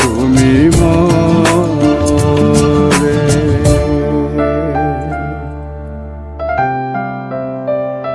তুমি মন